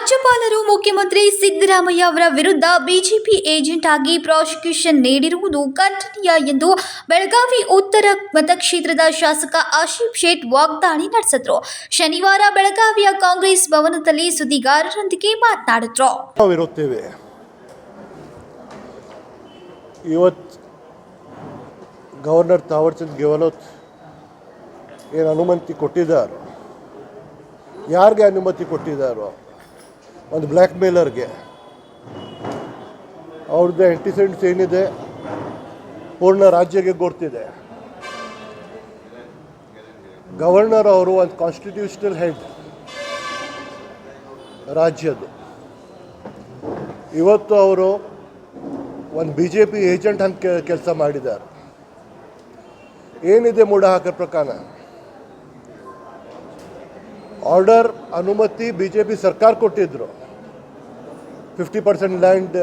ರಾಜ್ಯಪಾಲರು, ಮುಖ್ಯಮಂತ್ರಿ ಸಿದ್ದರಾಮಯ್ಯ ಅವರ ವಿರುದ್ಧ ಬಿಜೆಪಿ ಏಜೆಂಟ್ ಆಗಿ ಪ್ರಾಸಿಕ್ಯೂಷನ್ ನೀಡಿರುವುದು ಖಂಡನೀಯ ಎಂದು ಬೆಳಗಾವಿ ಉತ್ತರ ಮತಕ್ಷೇತ್ರದ ಶಾಸಕ ಆಶೀಫ್ ಶೇಟ್ ವಾಗ್ದಾಳಿ ನಡೆಸಿದ್ರು. ಶನಿವಾರ ಬೆಳಗಾವಿಯ ಕಾಂಗ್ರೆಸ್ ಭವನದಲ್ಲಿ ಸುದ್ದಿಗಾರರೊಂದಿಗೆ ಮಾತನಾಡಿದ್ರು. ಗವರ್ನರ್ ತಾವರ್ಚಂದ್ ಗೆಹ್ಲೋತ್ ಏನು ಅನುಮತಿ ಕೊಟ್ಟಿದ್ದಾರೋ? ಯಾರಿಗೆ ಅನುಮತಿ ಕೊಟ್ಟಿದ್ದಾರೋ? ಒಂದು ಬ್ಲ್ಯಾಕ್ ಮೇಲರ್ಗೆ. ಅವ್ರದ್ದು ಆ್ಯಂಟಿಸೆಂಟ್ಸ್ ಏನಿದೆ, ಪೂರ್ಣ ರಾಜ್ಯಕ್ಕೆ ಗೊತ್ತಿದೆ. ಗವರ್ನರ್ ಅವರು ಒಂದು ಕಾನ್ಸ್ಟಿಟ್ಯೂಷನಲ್ ಹೆಡ್ ರಾಜ್ಯದ್ದು. ಇವತ್ತು ಅವರು ಒಂದು ಬಿ ಜೆ ಪಿ ಏಜೆಂಟ್ ಹಂಗೆ ಕೆಲಸ ಮಾಡಿದ್ದಾರೆ. ಏನಿದೆ ಮೂಡ ಹಾಕೋ ಪ್ರಕಾರ? ಆರ್ಡರ್ ಅನುಮತಿ ಬಿ ಜೆ ಪಿ ಸರ್ಕಾರ ಕೊಟ್ಟಿದ್ರು. ಫಿಫ್ಟಿ ಪರ್ಸೆಂಟ್ ಲ್ಯಾಂಡ್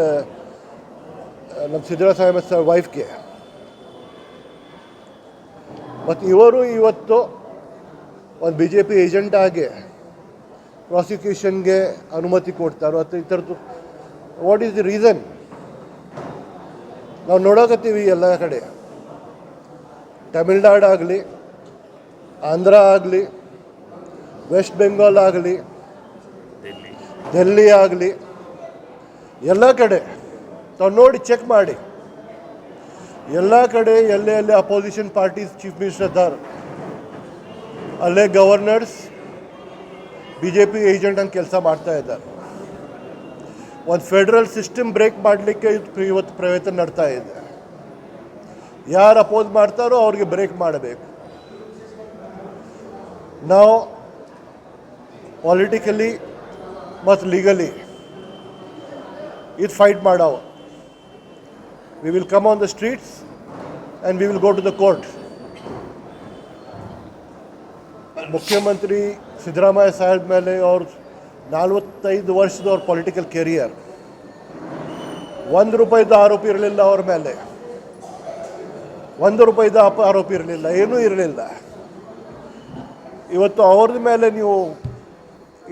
ನಮ್ಮ ಸಿದ್ದರಾಮಯ್ಯ ಸರ್ ವೈಫ್ಗೆ ಮತ್ತು ಇವರು ಇವತ್ತು ಒಂದು ಬಿ ಜೆ ಪಿ ಏಜೆಂಟ್ ಆಗಿ ಪ್ರಾಸಿಕ್ಯೂಷನ್ಗೆ ಅನುಮತಿ ಕೊಡ್ತಾರೋ ಅಥವಾ ಈ ಥರದ್ದು ವಾಟ್ ಈಸ್ ದಿ ರೀಸನ್ ನಾವು ನೋಡಕತ್ತೀವಿ ಎಲ್ಲ ಕಡೆ. ತಮಿಳ್ನಾಡು ಆಗಲಿ ಆಂಧ್ರ ಆಗಲಿ ವೆಸ್ಟ್ ಬೆಂಗಾಲ್ ಆಗಲಿ ಡೆಲ್ಲಿ ಆಗಲಿ. ಎಲ್ಲ ಕಡೆ. ತಾವು ನೋಡಿ ಚೆಕ್ ಮಾಡಿ. ಎಲ್ಲ ಕಡೆ ಎಲ್ಲೇ ಎಲ್ಲೇ ಅಪೋಸಿಷನ್ ಪಾರ್ಟೀಸ್ ಚೀಫ್ ಮಿನಿಸ್ಟರ್ ಇದ್ದಾರೆ. ಅಲ್ಲೇ governors B J P agent ಅಂತ ಕೆಲಸ ಮಾಡ್ತಾ ಇದ್ದಾರೆ. ಒಂದು ಫೆಡರಲ್ ಸಿಸ್ಟಮ್ ಬ್ರೇಕ್ ಮಾಡಲಿಕ್ಕೆ ಇವತ್ತು ಪ್ರಯತ್ನ ನಡ್ತಾ ಇದೆ. ಯಾರು ಅಪೋಸ್ ಮಾಡ್ತಾರೋ ಅವ್ರಿಗೆ ಬ್ರೇಕ್ ಮಾಡಬೇಕು. ನಾವು ಪಾಲಿಟಿಕಲಿ ಮತ್ತು ಲೀಗಲಿ ಇದು fight ಮಾಡಾವ. We will come on the streets and we will go to the court ಮುಖ್ಯಮಂತ್ರಿ ಸಿದ್ದರಾಮಯ್ಯ ಸಾಹೇಬ್ ಮೇಲೆ ಅವ್ರ ನಲವತ್ತೈದು ವರ್ಷದ ಅವ್ರ ಪೊಲಿಟಿಕಲ್ ಕೆರಿಯರ್ ಒಂದು ರೂಪಾಯಿದ ಆರೋಪಿ ಇರಲಿಲ್ಲ ಅವ್ರ ಮೇಲೆ. ಒಂದು ರೂಪಾಯಿದ ಆರೋಪಿ ಇರಲಿಲ್ಲ, ಏನೂ ಇರಲಿಲ್ಲ. ಇವತ್ತು ಅವ್ರದ ಮೇಲೆ ನೀವು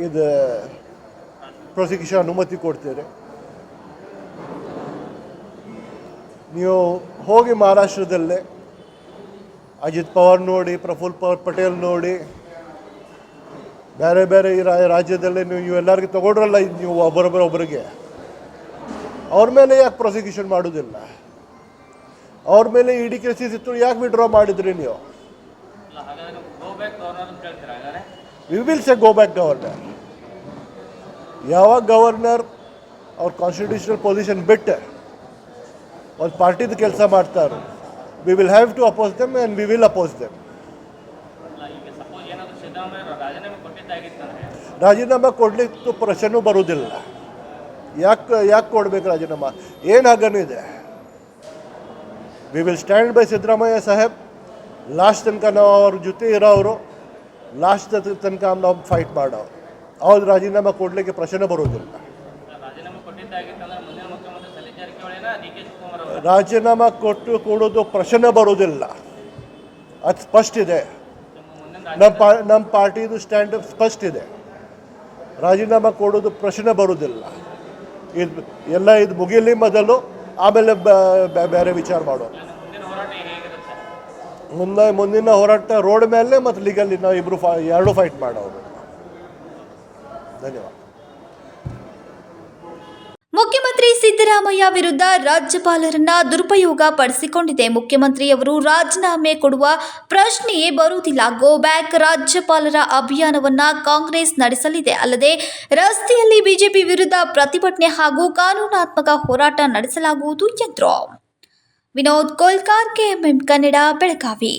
ಇದು ಪ್ರಾಸಿಕ್ಯೂಷನ್ ಅನುಮತಿ ಕೊಡ್ತೀರಿ. ನೀವು ಹೋಗಿ ಮಹಾರಾಷ್ಟ್ರದಲ್ಲೇ ಅಜಿತ್ ಪವಾರ್ ನೋಡಿ ಪ್ರಫುಲ್ ಪವಾರ್ ಪಟೇಲ್ ನೋಡಿ ಬೇರೆ ಬೇರೆ ಈ ರಾಜ್ಯದಲ್ಲೇ ನೀವು ಎಲ್ಲರಿಗೂ ತಗೊಂಡ್ರಲ್ಲ ಇದ್ ನೀವು ಒಬ್ಬರೊಬ್ಬರ ಒಬ್ಬರಿಗೆ. ಅವ್ರ ಮೇಲೆ ಯಾಕೆ ಪ್ರಾಸಿಕ್ಯೂಷನ್ ಮಾಡೋದಿಲ್ಲ? ಅವ್ರ ಮೇಲೆ ಇಡಿ ಕೇಸಸ್ ಇತ್ತು ಯಾಕೆ ವಿಡ್ರಾ ಮಾಡಿದ್ರಿ ನೀವು? We will say go back governor ಯಾವಾಗ ಗವರ್ನರ್ ಅವ್ರ ಕಾನ್ಸ್ಟಿಟ್ಯೂಷನಲ್ ಪೊಸಿಷನ್ ಬಿಟ್ಟು? ಒಂದು ಪಾರ್ಟಿದ ಕೆಲಸ ಮಾಡ್ತಾರೆ we will have to oppose them and we will oppose them ರಾಜೀನಾಮೆ ಕೊಡಲಿಕ್ಕೆ ಪ್ರಶ್ನೂ ಬರೋದಿಲ್ಲ ಬರುವುದಿಲ್ಲ. ಯಾಕೆ ಯಾಕೆ ಕೊಡ್ಬೇಕು ರಾಜೀನಾಮೆ? ಏನು ಹಗನಿದೆ we will stand by Siddaramaiah saheb. Last ತನಕ ನಾವು ಅವ್ರ ಜೊತೆ ಇರೋವರು. ಲಾಸ್ಟ್ ತನಕ ನಾವು ಫೈಟ್ ಮಾಡೋರು ಅವ್ರು ರಾಜೀನಾಮೆ ಕೊಡಲಿಕ್ಕೆ ಪ್ರಶ್ನೆ ಬರುವುದಿಲ್ಲ ರಾಜೀನಾಮೆ ಕೊಟ್ಟಿದ್ದಾಗಿತ್ತಂದ್ರೆ ಮುಂದಿನ ಮುಖ್ಯಮಂತ್ರಿ ಸಲೀಂ ಜಾರಕಿಹೊಳಿನ ಡಿ ಕೆ ಶಿವಕುಮಾರ್ ಅವರು ರಾಜೀನಾಮೆ ಕೊಟ್ಟು ಕೊಡೋದು ಪ್ರಶ್ನೆ ಬರೋದಿಲ್ಲ. ಅದು ಸ್ಪಷ್ಟ ಇದೆ. ನಮ್ಮ ಪಾ ನಮ್ಮ ಪಾರ್ಟಿದು ಸ್ಟ್ಯಾಂಡ್ ಸ್ಪಷ್ಟ ಇದೆ. ರಾಜೀನಾಮೆ ಕೊಡೋದು ಪ್ರಶ್ನೆ ಬರೋದಿಲ್ಲ. ಇದು, ಎಲ್ಲ ಇದು ಮುಗಿಲಿ ಮೊದಲು, ಆಮೇಲೆ ಬೇರೆ ವಿಚಾರ ಮಾಡೋದು. ಮುಂದೆ, ಮುಂದಿನ ಹೋರಾಟ ರೋಡ್ ಮೇಲೆ ಮತ್ತು ಲೀಗಲ್ಲಿ ನಾವು ಇಬ್ಬರು ಫಾ, ಎರಡು ಫೈಟ್ ಮಾಡೋದು. ಧನ್ಯವಾದ. ಮುಖ್ಯಮಂತ್ರಿ ಸಿದ್ದರಾಮಯ್ಯ ವಿರುದ್ಧ ರಾಜ್ಯಪಾಲರನ್ನ ದುರುಪಯೋಗ ಪಡಿಸಿಕೊಂಡಿದೆ. ಮುಖ್ಯಮಂತ್ರಿಯವರು ರಾಜೀನಾಮೆ ಕೊಡುವ ಪ್ರಶ್ನೆಯೇ ಬರುವುದಿಲ್ಲ. ಗೋ ಬ್ಯಾಕ್ ರಾಜ್ಯಪಾಲರ ಅಭಿಯಾನವನ್ನ ಕಾಂಗ್ರೆಸ್ ನಡೆಸಲಿದೆ. ಅಲ್ಲದೆ ರಸ್ತೆಯಲ್ಲಿ ಬಿಜೆಪಿ ವಿರುದ್ಧ ಪ್ರತಿಭಟನೆ ಹಾಗೂ ಕಾನೂನಾತ್ಮಕ ಹೋರಾಟ ನಡೆಸಲಾಗುವುದು ಎಂದರು. ವಿನೋದ್ ಕೋಲ್ಕಾರ್, ಕೆಎಂಎಂ ಕನ್ನಡ, ಬೆಳಗಾವಿ.